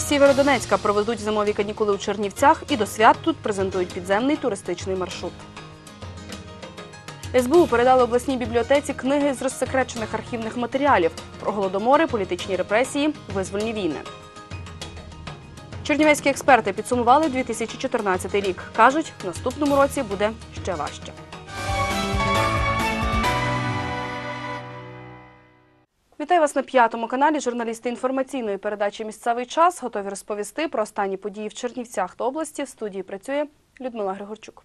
із Сєвєродонецька проведуть зимові канікули у Чернівцях і до свят тут презентують підземний туристичний маршрут. СБУ передали обласній бібліотеці книги з розсекречених архівних матеріалів про голодомори, політичні репресії, визвольні війни. Чернівецькі експерти підсумували 2014 рік. Кажуть, в наступному році буде ще важче. Вітаю вас на п'ятому каналі. Журналісти інформаційної передачі Місцевий час готові розповісти про останні події в Чернівцях та області. В студії працює Людмила Григорчук.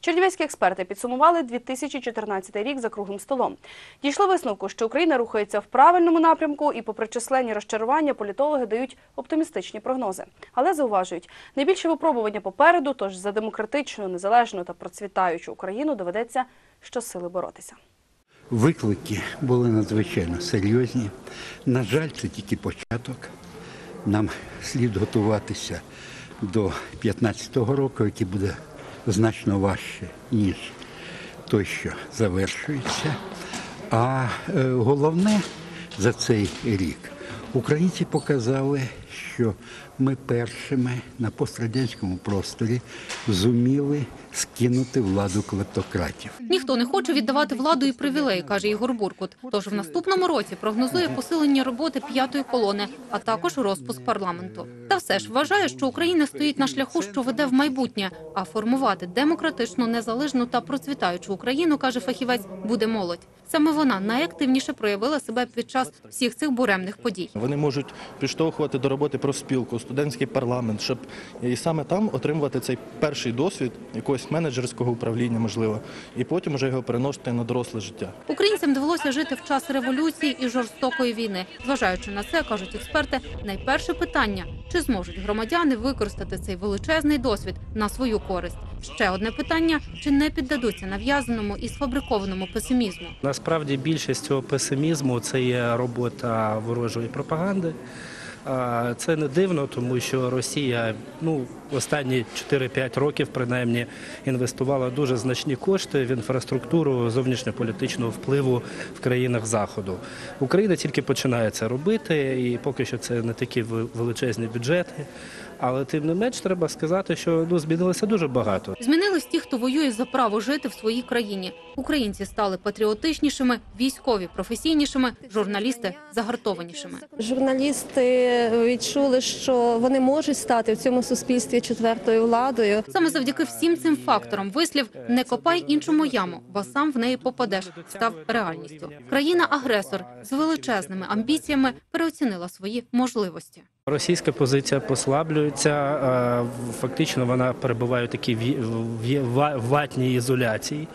Чернівецькі експерти підсумували 2014 рік за круглим столом. Дійшли висновку, що Україна рухається в правильному напрямку, і, попри численні розчарування, політологи дають оптимістичні прогнози. Але зауважують, найбільше випробування попереду, тож за демократичну, незалежну та процвітаючу Україну доведеться щосили боротися. Виклики були надзвичайно серйозні. На жаль, це тільки початок. Нам слід готуватися до 2015 року, який буде значно важче, ніж той, що завершується. А е, головне за цей рік українці показали, що ми першими на пострадянському просторі зуміли скинути владу клептократів. Ніхто не хоче віддавати владу і привілеї, каже Ігор Буркут. Тож в наступному році прогнозує посилення роботи п'ятої колони, а також розпуск парламенту. Та все ж вважає, що Україна стоїть на шляху, що веде в майбутнє. А формувати демократичну, незалежну та процвітаючу Україну, каже фахівець, буде молодь. Саме вона найактивніше проявила себе під час всіх цих буремних подій. Вони можуть підштовхувати до роботи профспілку, студентський парламент, щоб і саме там отримувати цей перший досвід якогось менеджерського управління, можливо, і потім вже його переносити на доросле життя. Українцям довелося жити в час революції і жорстокої війни. Зважаючи на це, кажуть експерти, найперше питання: чи зможуть громадяни використати цей величезний досвід на свою користь? Ще одне питання: чи не піддадуться нав'язаному і сфабрикованому песимізму? Насправді більшість цього песимізму це є робота ворожої пропаганди. Це не дивно, тому що Росія ну останні 4-5 років принаймні інвестувала дуже значні кошти в інфраструктуру зовнішньополітичного впливу в країнах заходу. Україна тільки починає це робити, і поки що це не такі ве- величезні бюджети. Але тим не менш треба сказати, що ну змінилося дуже багато. Змінились ті, хто воює за право жити в своїй країні. Українці стали патріотичнішими, військові професійнішими, журналісти загартованішими. Журналісти відчули, що вони можуть стати в цьому суспільстві четвертою владою. Саме завдяки всім цим факторам вислів не копай іншому яму, бо сам в неї попадеш. Став реальністю. Країна-агресор з величезними амбіціями переоцінила свої можливості. Російська позиція послаблюється. е, Фактично вона перебуває у такій ватній ізоляції.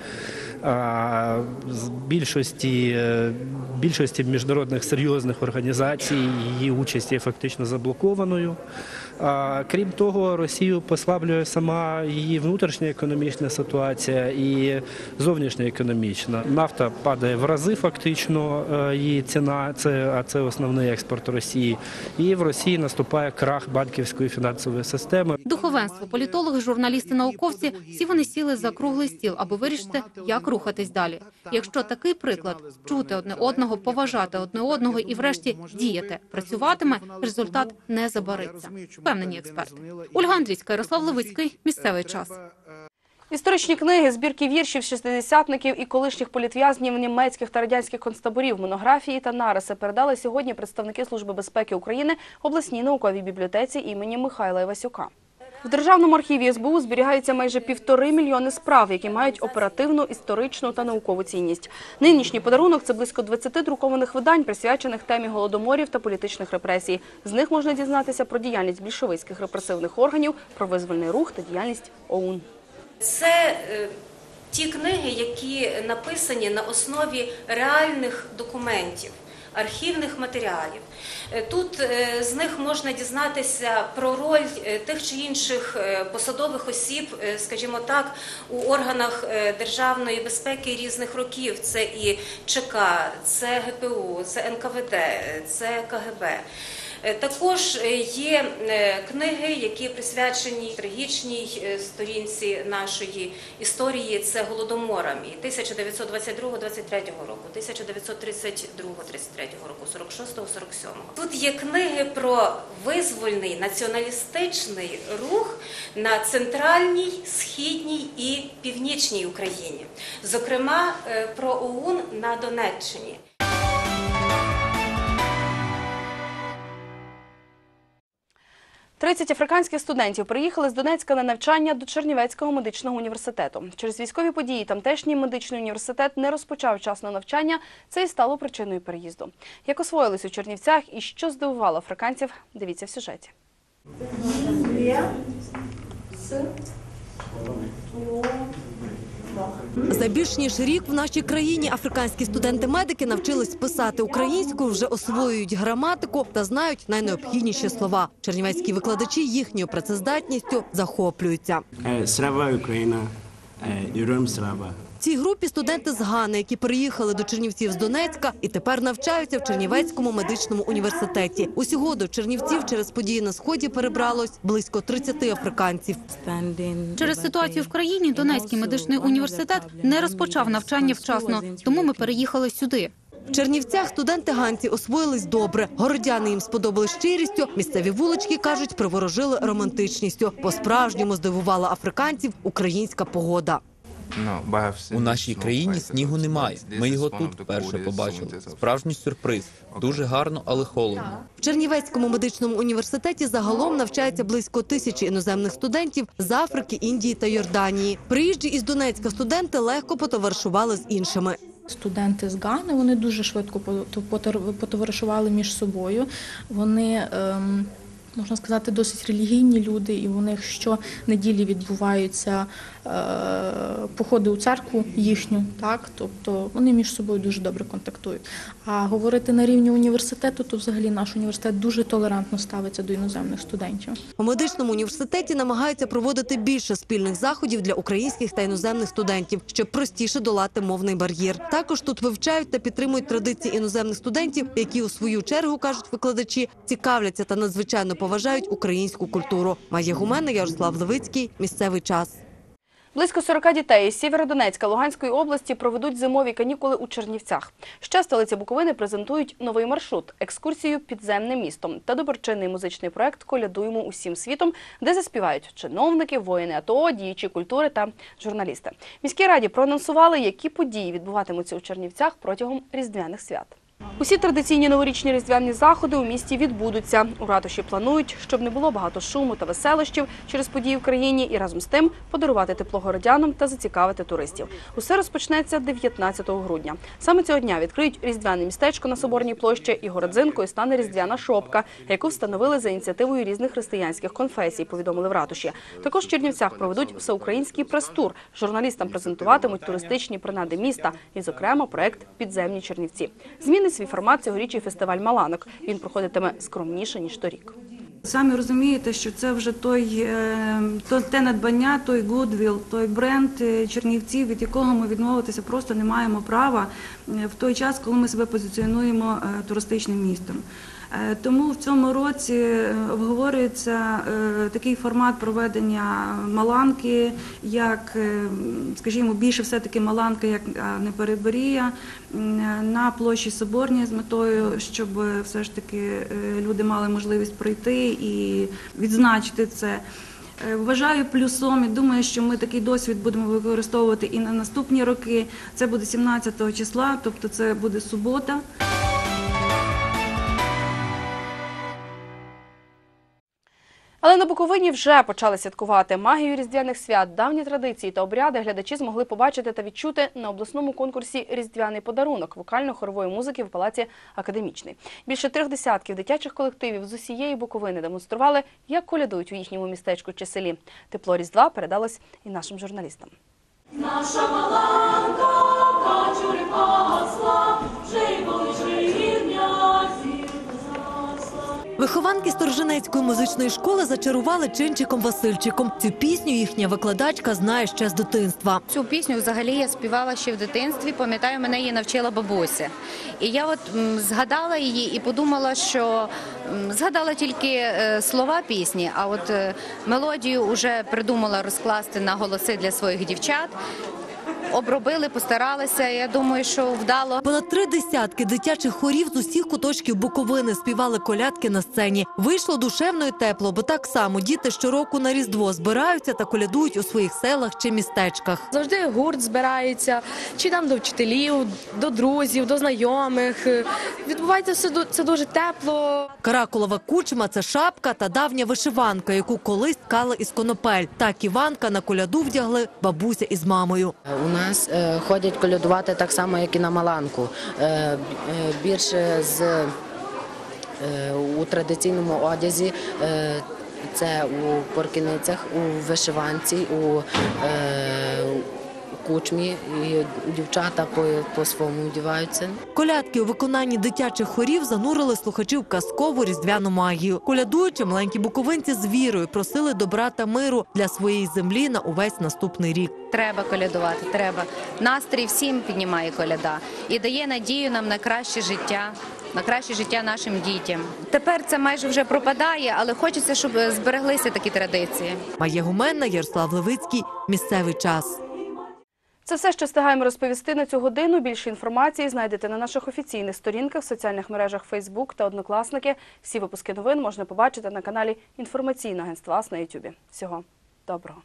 Більшості, е, більшості міжнародних серйозних організацій її участь є фактично заблокованою. Крім того, Росію послаблює сама її внутрішня економічна ситуація і зовнішня економічна. Нафта падає в рази, фактично е, її ціна, це, а це основний експорт Росії. І в Росії наступає крах банківської фінансової системи. Духовенство, політологи, журналісти, науковці всі вони сіли за круглий стіл, аби вирішити, як рухатись далі. Якщо такий приклад чути одне одного, поважати одне одного і, врешті, діяти, працюватиме, результат не забариться. Впевнені експерти. Ольга Андрійська, Ярослав Левицький. Місцевий час. Історичні книги, збірки віршів шістидесятників і колишніх політв'язнів німецьких та радянських концтаборів, монографії та нариси передали сьогодні представники Служби безпеки України обласній науковій бібліотеці імені Михайла Івасюка. В Державному архіві СБУ зберігаються майже півтори мільйони справ, які мають оперативну, історичну та наукову цінність. Нинішній подарунок це близько 20 друкованих видань, присвячених темі голодоморів та політичних репресій. З них можна дізнатися про діяльність більшовицьких репресивних органів, про визвольний рух та діяльність ОУН. Це е, ті книги, які написані на основі реальних документів. Архівних матеріалів Е, тут е, з них можна дізнатися про роль е, тих чи інших посадових осіб, скажімо так, у органах державної безпеки різних років. Це і ЧК, це ГПУ, це НКВД, це КГБ. Е, Також е, є е, книги, які присвячені трагічній сторінці нашої історії. Це голодоморам і 1922-23 року, 1932-33 року, 46-47. Тут є книги про визвольний націоналістичний рух на центральній, східній і північній Україні, зокрема про ОУН на Донеччині. – 30 африканських студентів приїхали з Донецька на навчання до Чернівецького медичного університету. Через військові події тамтешній медичний університет не розпочав вчасно навчання. Це і стало причиною переїзду. Як освоїлись у Чернівцях і що здивувало африканців, дивіться в сюжеті. За більш ніж рік в нашій країні африканські студенти-медики навчились писати українською, вже освоюють граматику та знають найнеобхідніші слова. Чернівецькі викладачі їхньою працездатністю захоплюються. Е, Слава Україна, е, Героям слава. Цій групі студенти з Гани, які переїхали до Чернівців з Донецька і тепер навчаються в Чернівецькому медичному університеті. Усього до Чернівців через події на сході перебралось близько 30 африканців. Через ситуацію в країні Донецький медичний університет не розпочав навчання вчасно, тому ми переїхали сюди. В Чернівцях студенти ганці освоїлись добре. Городяни їм сподобали щирістю. Місцеві вулички кажуть, приворожили романтичністю. По-справжньому здивувала африканців українська погода. У нашій країні снігу немає. Ми його тут вперше побачили. Справжній сюрприз. Дуже гарно, але холодно. В Чернівецькому медичному університеті загалом навчається близько тисячі іноземних студентів з Африки, Індії та Йорданії. Приїжджі із Донецька студенти легко потоваришували з іншими. Студенти з Гани вони дуже швидко пото- потоваришували між собою. Вони, ем, можна сказати, досить релігійні люди, і у них щонеділі відбуваються е, походи у церкву їхню, так тобто вони між собою дуже добре контактують. А говорити на рівні університету, то взагалі наш університет дуже толерантно ставиться до іноземних студентів. У медичному університеті намагаються проводити більше спільних заходів для українських та іноземних студентів, щоб простіше долати мовний бар'єр. Також тут вивчають та підтримують традиції іноземних студентів, які у свою чергу кажуть викладачі, цікавляться та надзвичайно поважають українську культуру. Має гумена Ярослав Левицький. Місцевий час. Близько 40 дітей із Сєвєродонецька Луганської області проведуть зимові канікули у Чернівцях. Ще столиці Буковини презентують новий маршрут – екскурсію підземним містом та доброчинний музичний проект «Колядуємо усім світом», де заспівають чиновники, воїни АТО, діячі культури та журналісти. Міській раді проанонсували, які події відбуватимуться у Чернівцях протягом різдвяних свят. Усі традиційні новорічні різдвяні заходи у місті відбудуться. У ратуші планують, щоб не було багато шуму та веселощів через події в країні і разом з тим подарувати тепло городянам та зацікавити туристів. Усе розпочнеться 19 грудня. Саме цього дня відкриють різдвяне містечко на Соборній площі і городзинкою стане різдвяна шопка, яку встановили за ініціативою різних християнських конфесій, повідомили в ратуші. Також в Чернівцях проведуть всеукраїнський прес-тур. Журналістам презентуватимуть туристичні принади міста і, зокрема, проект Підземні Чернівці. Змінить свій формат цьогорічний фестиваль Маланок. Він проходитиме скромніше ніж торік. Самі розумієте, що це вже той, е, то, те надбання, той гудвіл, той бренд е, Чернівців, від якого ми відмовитися просто не маємо права е, в той час, коли ми себе позиціонуємо туристичним містом. Е, Тому в цьому році е, обговорюється е, такий формат проведення маланки, як, скажімо, більше все-таки маланка, як не переборія, на площі Соборній з метою, щоб все ж таки люди мали можливість прийти і відзначити це. Вважаю плюсом і думаю, що ми такий досвід будемо використовувати і на наступні роки. Це буде 17 числа, тобто це буде субота. Але на Буковині вже почали святкувати магію різдвяних свят. Давні традиції та обряди глядачі змогли побачити та відчути на обласному конкурсі Різдвяний подарунок вокально-хорової музики в палаці Академічний. Більше трьох десятків дитячих колективів з усієї Буковини демонстрували, як колядують у їхньому містечку чи селі. Тепло Різдва передалось і нашим журналістам. Наша маланка качури пасла, Вихованки Сторженецької музичної школи зачарували чинчиком Васильчиком. Цю пісню їхня викладачка знає ще з дитинства. Цю пісню взагалі я співала ще в дитинстві. Пам'ятаю, мене її навчила бабуся. І я от згадала її і подумала, що згадала тільки е, слова пісні, а от е, мелодію вже придумала розкласти на голоси для своїх дівчат. Обробили, постаралися. Я думаю, що вдало. Понад три десятки дитячих хорів з усіх куточків Буковини співали колядки на сцені. Вийшло душевно і тепло, бо так само діти щороку на Різдво збираються та колядують у своїх селах чи містечках. Завжди гурт збирається, чи там до вчителів, до друзів, до знайомих. Відбувається все це дуже тепло. Каракулова кучма це шапка та давня вишиванка, яку колись ткали із конопель. Так Іванка на коляду вдягли бабуся із мамою. Нас е, ходять колядувати так само, як і на Маланку. Е, е, більше з у традиційному одязі. Це у поркіницях, у вишиванці, у кучмі. І дівчата по, по своєму вдіваються. Колядки у виконанні дитячих хорів занурили слухачів казкову різдвяну магію. Колядуючи, маленькі буковинці з вірою просили добра та миру для своєї землі на увесь наступний рік. Треба колядувати, треба. Настрій всім піднімає коляда і дає надію нам на краще життя. На краще життя нашим дітям. Тепер це майже вже пропадає, але хочеться, щоб збереглися такі традиції. Майя Гуменна, Ярослав Левицький. Місцевий час. Це все, що встигаємо розповісти на цю годину. Більше інформації знайдете на наших офіційних сторінках соціальних мережах Facebook та Однокласники. Всі випуски новин можна побачити на каналі інформаційного агентства на YouTube. Всього доброго.